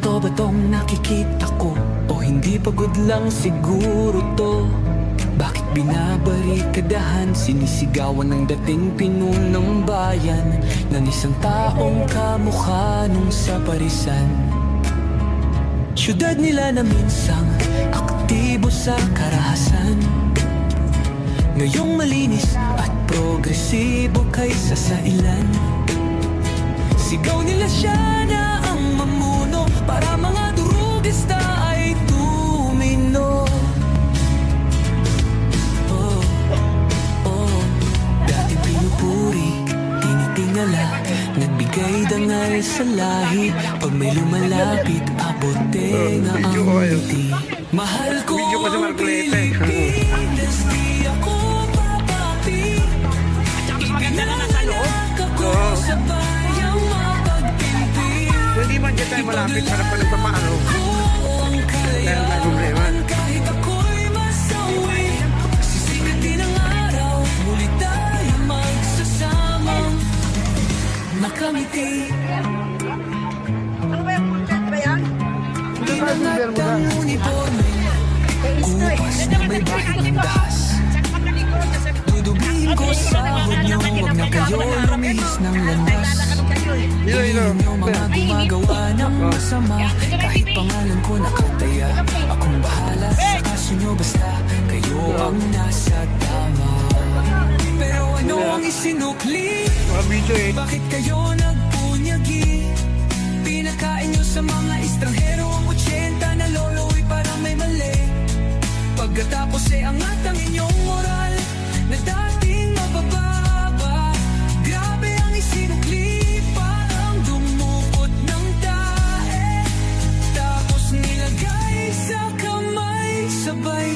Totoo ba tong nakikita ko? O hindi pagod lang siguro to? Bakit binabarikadahan Sinisigawan ng dating pinunang bayan Ng isang taong kamukha nung sa parisan. Syudad nila na minsang aktibo sa karahasan. Ngayong malinis at progresibo kaysa sa ilan. Sigaw nila siya na ang mamuno tinitingala Nagbigay dangal sa lahi Pag may lumalapit, abote nga Video ko ang ngiti Mahal ko ang. Pilipinas Di ako papapi Ipinanganak ako Oo. sa bayang mapagpipili Hindi man dyan tayo malapit para pa nagpapaano. ang Dahil Nakamiti Ano ba yung content ba yan? Inangat ang uniforme Kupas na may dahas Dudublihin ko sa nyo Huwag na kayo lumihis ng landas. Hindi nyo mga gumagawa ng masama Kahit pangalan ko nakataya Akong bahala sa kaso nyo Basta kayo ang nasa ano Mga video eh. Bakit kayo nagpunyagi? Pinakain nyo sa mga estranghero Ang 80 na lolo'y parang may mali Pagkatapos ay angat ang inyong moral Na dating mabababa Grabe ang isinukli Parang dumukot ng tae Tapos nilagay sa kamay Sabay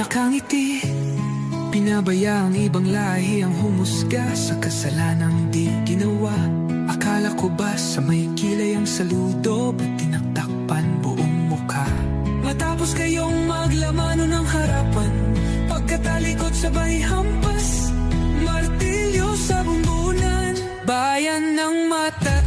Nakangiti Pinabaya ang ibang lahi ang humusga sa kasalanang di ginawa Akala ko ba sa may kilay ang saludo Ba't tinaktakpan buong mukha? Matapos kayong maglamano ng harapan Pagkatalikod sabay hampas Martilyo sa bumbunan Bayan ng mata